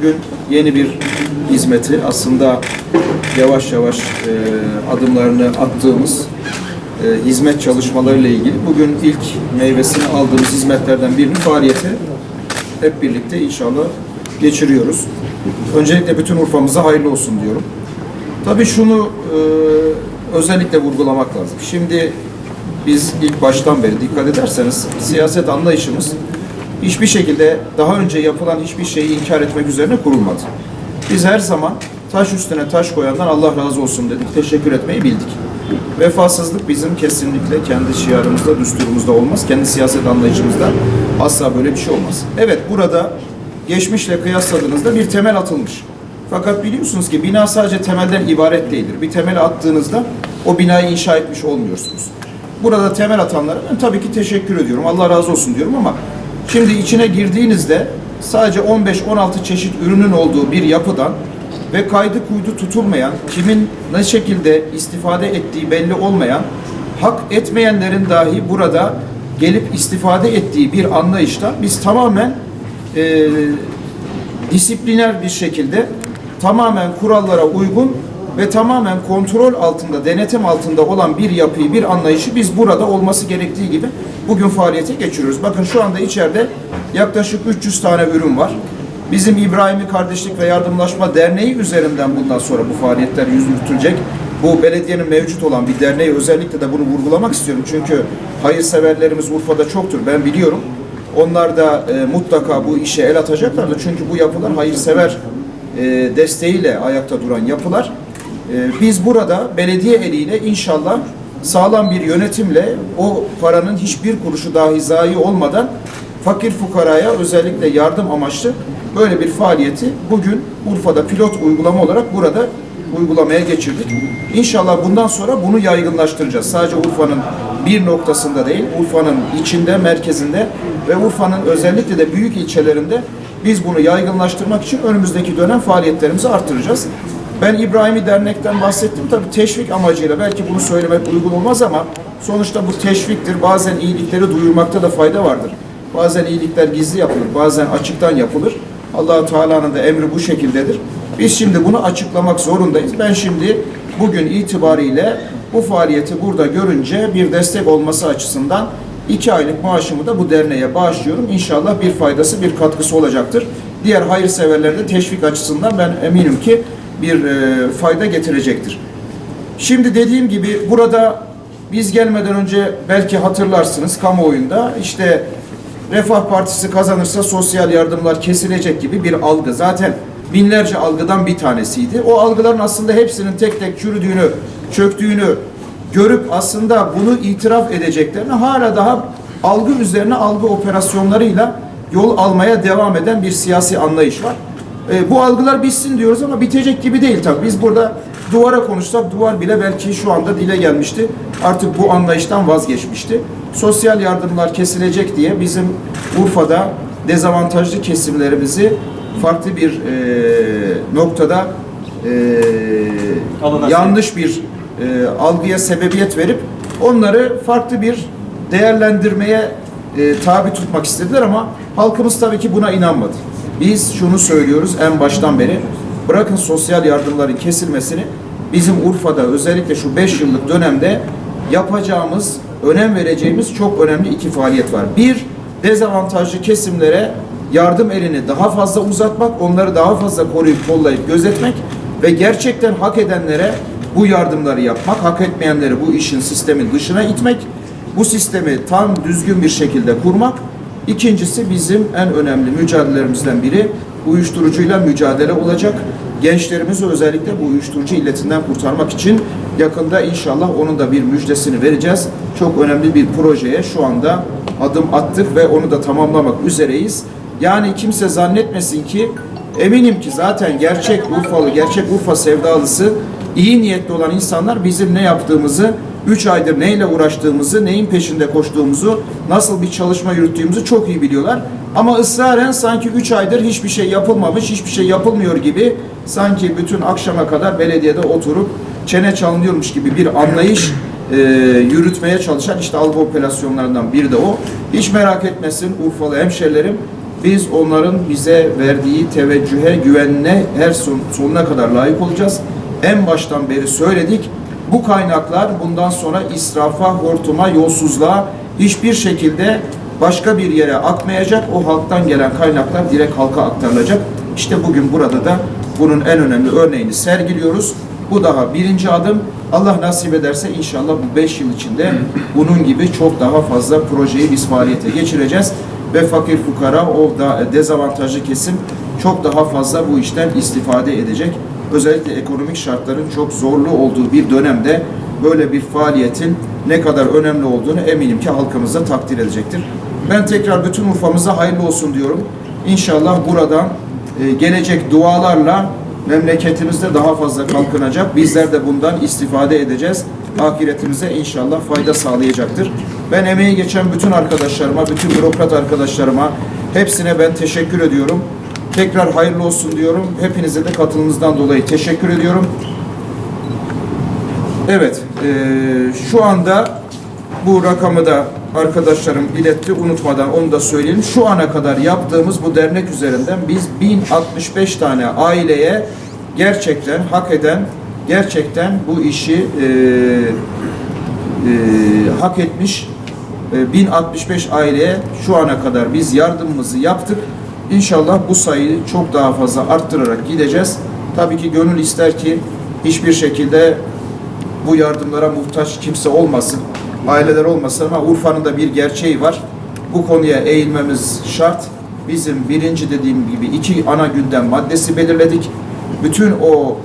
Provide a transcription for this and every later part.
Bugün yeni bir hizmeti aslında yavaş yavaş e, adımlarını attığımız e, hizmet çalışmalarıyla ilgili bugün ilk meyvesini aldığımız hizmetlerden birinin faaliyeti hep birlikte inşallah geçiriyoruz. Öncelikle bütün Urfa'mıza hayırlı olsun diyorum. Tabii şunu e, özellikle vurgulamak lazım. Şimdi biz ilk baştan beri dikkat ederseniz siyaset anlayışımız hiçbir şekilde daha önce yapılan hiçbir şeyi inkar etmek üzerine kurulmadı. Biz her zaman taş üstüne taş koyandan Allah razı olsun dedik, teşekkür etmeyi bildik. Vefasızlık bizim kesinlikle kendi şiarımızda, düsturumuzda olmaz. Kendi siyaset anlayışımızda asla böyle bir şey olmaz. Evet burada geçmişle kıyasladığınızda bir temel atılmış. Fakat biliyorsunuz ki bina sadece temelden ibaret değildir. Bir temel attığınızda o binayı inşa etmiş olmuyorsunuz. Burada temel atanlara ben tabii ki teşekkür ediyorum. Allah razı olsun diyorum ama şimdi içine girdiğinizde sadece 15-16 çeşit ürünün olduğu bir yapıdan ve kaydı kuydu tutulmayan, kimin ne şekilde istifade ettiği belli olmayan, hak etmeyenlerin dahi burada gelip istifade ettiği bir anlayışta biz tamamen e, disipliner bir şekilde tamamen kurallara uygun ve tamamen kontrol altında, denetim altında olan bir yapıyı, bir anlayışı biz burada olması gerektiği gibi bugün faaliyete geçiriyoruz. Bakın şu anda içeride yaklaşık 300 tane ürün var. Bizim İbrahimi Kardeşlik ve Yardımlaşma Derneği üzerinden bundan sonra bu faaliyetler yürütülecek. Bu belediyenin mevcut olan bir derneği özellikle de bunu vurgulamak istiyorum. Çünkü hayırseverlerimiz Urfa'da çoktur ben biliyorum. Onlar da e, mutlaka bu işe el atacaklardır. Çünkü bu yapılar hayırsever e, desteğiyle ayakta duran yapılar. E, biz burada belediye eliyle inşallah sağlam bir yönetimle o paranın hiçbir kuruşu dahi zayi olmadan fakir fukaraya özellikle yardım amaçlı böyle bir faaliyeti bugün Urfa'da pilot uygulama olarak burada uygulamaya geçirdik. İnşallah bundan sonra bunu yaygınlaştıracağız. Sadece Urfa'nın bir noktasında değil, Urfa'nın içinde, merkezinde ve Urfa'nın özellikle de büyük ilçelerinde biz bunu yaygınlaştırmak için önümüzdeki dönem faaliyetlerimizi arttıracağız. Ben İbrahimi Dernek'ten bahsettim. Tabii teşvik amacıyla belki bunu söylemek uygun olmaz ama sonuçta bu teşviktir. Bazen iyilikleri duyurmakta da fayda vardır. Bazen iyilikler gizli yapılır, bazen açıktan yapılır. Allahu Teala'nın da emri bu şekildedir. Biz şimdi bunu açıklamak zorundayız. Ben şimdi bugün itibariyle bu faaliyeti burada görünce bir destek olması açısından iki aylık maaşımı da bu derneğe bağışlıyorum. İnşallah bir faydası, bir katkısı olacaktır. Diğer hayırseverlere de teşvik açısından ben eminim ki bir e, fayda getirecektir. Şimdi dediğim gibi burada biz gelmeden önce belki hatırlarsınız kamuoyunda işte Refah Partisi kazanırsa sosyal yardımlar kesilecek gibi bir algı. Zaten binlerce algıdan bir tanesiydi. O algıların aslında hepsinin tek tek çürüdüğünü, çöktüğünü görüp aslında bunu itiraf edeceklerini hala daha algı üzerine algı operasyonlarıyla yol almaya devam eden bir siyasi anlayış var. E, bu algılar bitsin diyoruz ama bitecek gibi değil tabii. Biz burada duvara konuşsak duvar bile belki şu anda dile gelmişti. Artık bu anlayıştan vazgeçmişti. Sosyal yardımlar kesilecek diye bizim Urfa'da dezavantajlı kesimlerimizi farklı bir e, noktada e, yanlış bir e, algıya sebebiyet verip onları farklı bir değerlendirmeye e, tabi tutmak istediler ama halkımız tabii ki buna inanmadı. Biz şunu söylüyoruz en baştan beri bırakın sosyal yardımların kesilmesini bizim Urfa'da özellikle şu 5 yıllık dönemde yapacağımız, önem vereceğimiz çok önemli iki faaliyet var. Bir, dezavantajlı kesimlere yardım elini daha fazla uzatmak, onları daha fazla koruyup kollayıp gözetmek ve gerçekten hak edenlere bu yardımları yapmak, hak etmeyenleri bu işin sistemin dışına itmek, bu sistemi tam düzgün bir şekilde kurmak. İkincisi bizim en önemli mücadelelerimizden biri uyuşturucuyla mücadele olacak. Gençlerimizi özellikle bu uyuşturucu illetinden kurtarmak için yakında inşallah onun da bir müjdesini vereceğiz. Çok önemli bir projeye şu anda adım attık ve onu da tamamlamak üzereyiz. Yani kimse zannetmesin ki eminim ki zaten gerçek Urfalı, gerçek Urfa sevdalısı iyi niyetli olan insanlar bizim ne yaptığımızı 3 aydır neyle uğraştığımızı, neyin peşinde koştuğumuzu, nasıl bir çalışma yürüttüğümüzü çok iyi biliyorlar. Ama ısraren sanki 3 aydır hiçbir şey yapılmamış, hiçbir şey yapılmıyor gibi sanki bütün akşama kadar belediyede oturup çene çalınıyormuş gibi bir anlayış e, yürütmeye çalışan işte algı operasyonlarından biri de o. Hiç merak etmesin Urfalı hemşerilerim. Biz onların bize verdiği teveccühe, güvenine her son, sonuna kadar layık olacağız. En baştan beri söyledik. Bu kaynaklar bundan sonra israfa, hortuma, yolsuzluğa hiçbir şekilde başka bir yere akmayacak. O halktan gelen kaynaklar direkt halka aktarılacak. İşte bugün burada da bunun en önemli örneğini sergiliyoruz. Bu daha birinci adım. Allah nasip ederse inşallah bu beş yıl içinde bunun gibi çok daha fazla projeyi biz faaliyete geçireceğiz. Ve fakir fukara, o da dezavantajlı kesim çok daha fazla bu işten istifade edecek. Özellikle ekonomik şartların çok zorlu olduğu bir dönemde böyle bir faaliyetin ne kadar önemli olduğunu eminim ki halkımız da takdir edecektir. Ben tekrar bütün Urfa'mıza hayırlı olsun diyorum. İnşallah buradan e, gelecek dualarla memleketimizde daha fazla kalkınacak. Bizler de bundan istifade edeceğiz. Ahiretimize inşallah fayda sağlayacaktır. Ben emeği geçen bütün arkadaşlarıma, bütün bürokrat arkadaşlarıma hepsine ben teşekkür ediyorum. Tekrar hayırlı olsun diyorum. Hepinize de katılımınızdan dolayı teşekkür ediyorum. Evet, eee, şu anda bu rakamı da arkadaşlarım iletti. Unutmadan onu da söyleyeyim. Şu ana kadar yaptığımız bu dernek üzerinden biz 1065 tane aileye gerçekten hak eden, gerçekten bu işi eee, eee, hak etmiş e, 1065 aileye şu ana kadar biz yardımımızı yaptık. İnşallah bu sayıyı çok daha fazla arttırarak gideceğiz. Tabii ki gönül ister ki hiçbir şekilde bu yardımlara muhtaç kimse olmasın, aileler olmasın ama Urfa'nın da bir gerçeği var. Bu konuya eğilmemiz şart. Bizim birinci dediğim gibi iki ana gündem maddesi belirledik. Bütün o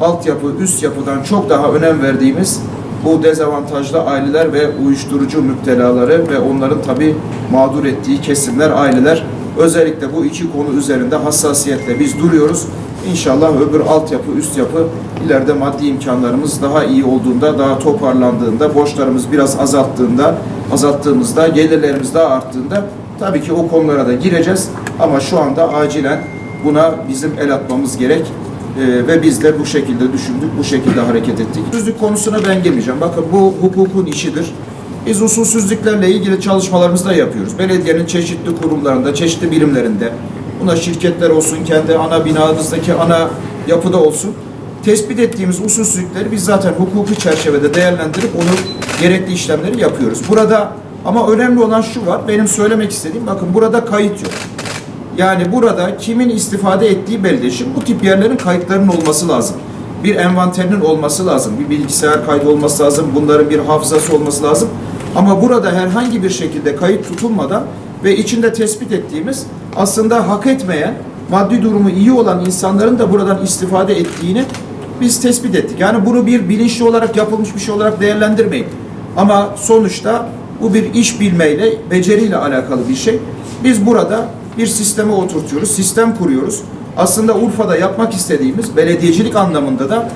altyapı, üst yapıdan çok daha önem verdiğimiz bu dezavantajlı aileler ve uyuşturucu müptelaları ve onların tabi mağdur ettiği kesimler, aileler özellikle bu iki konu üzerinde hassasiyetle biz duruyoruz. İnşallah öbür altyapı, üst yapı ileride maddi imkanlarımız daha iyi olduğunda, daha toparlandığında, borçlarımız biraz azalttığında, azalttığımızda, gelirlerimiz daha arttığında tabii ki o konulara da gireceğiz. Ama şu anda acilen buna bizim el atmamız gerek. Ee, ve biz de bu şekilde düşündük, bu şekilde hareket ettik. Usulsüzlük konusuna ben girmeyeceğim. Bakın bu hukukun işidir. Biz usulsüzlüklerle ilgili çalışmalarımızı da yapıyoruz. Belediyenin çeşitli kurumlarında, çeşitli birimlerinde, buna şirketler olsun, kendi ana binanızdaki ana yapıda olsun. Tespit ettiğimiz usulsüzlükleri biz zaten hukuki çerçevede değerlendirip onu gerekli işlemleri yapıyoruz. Burada ama önemli olan şu var, benim söylemek istediğim, bakın burada kayıt yok. Yani burada kimin istifade ettiği belli. Şimdi bu tip yerlerin kayıtlarının olması lazım. Bir envanterinin olması lazım. Bir bilgisayar kaydı olması lazım. Bunların bir hafızası olması lazım. Ama burada herhangi bir şekilde kayıt tutulmadan ve içinde tespit ettiğimiz aslında hak etmeyen, maddi durumu iyi olan insanların da buradan istifade ettiğini biz tespit ettik. Yani bunu bir bilinçli olarak yapılmış bir şey olarak değerlendirmeyin. Ama sonuçta bu bir iş bilmeyle, beceriyle alakalı bir şey. Biz burada bir sisteme oturtuyoruz, sistem kuruyoruz. Aslında Urfa'da yapmak istediğimiz belediyecilik anlamında da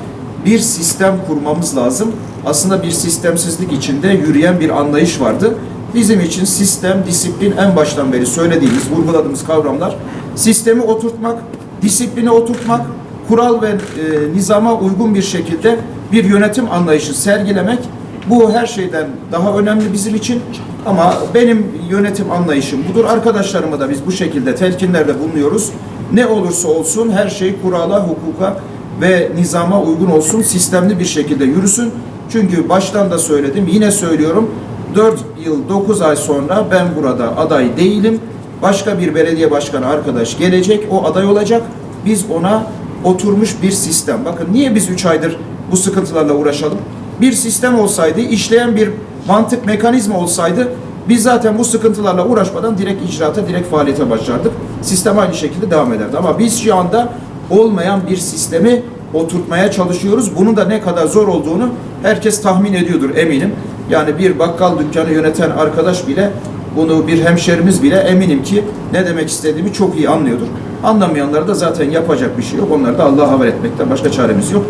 bir sistem kurmamız lazım. Aslında bir sistemsizlik içinde yürüyen bir anlayış vardı. Bizim için sistem, disiplin en baştan beri söylediğimiz, vurguladığımız kavramlar sistemi oturtmak, disiplini oturtmak, kural ve e, nizama uygun bir şekilde bir yönetim anlayışı sergilemek bu her şeyden daha önemli bizim için. Ama benim yönetim anlayışım budur. Arkadaşlarıma da biz bu şekilde telkinlerde bulunuyoruz. Ne olursa olsun her şey kurala, hukuka ve nizama uygun olsun, sistemli bir şekilde yürüsün. Çünkü baştan da söyledim, yine söylüyorum. 4 yıl 9 ay sonra ben burada aday değilim. Başka bir belediye başkanı arkadaş gelecek, o aday olacak. Biz ona oturmuş bir sistem. Bakın niye biz 3 aydır bu sıkıntılarla uğraşalım? Bir sistem olsaydı, işleyen bir mantık mekanizma olsaydı biz zaten bu sıkıntılarla uğraşmadan direkt icraata, direkt faaliyete başlardık. Sistem aynı şekilde devam ederdi. Ama biz şu anda olmayan bir sistemi oturtmaya çalışıyoruz. Bunun da ne kadar zor olduğunu herkes tahmin ediyordur eminim. Yani bir bakkal dükkanı yöneten arkadaş bile bunu bir hemşerimiz bile eminim ki ne demek istediğimi çok iyi anlıyordur. Anlamayanlara da zaten yapacak bir şey yok. Onları da Allah'a havale etmekten başka çaremiz yok.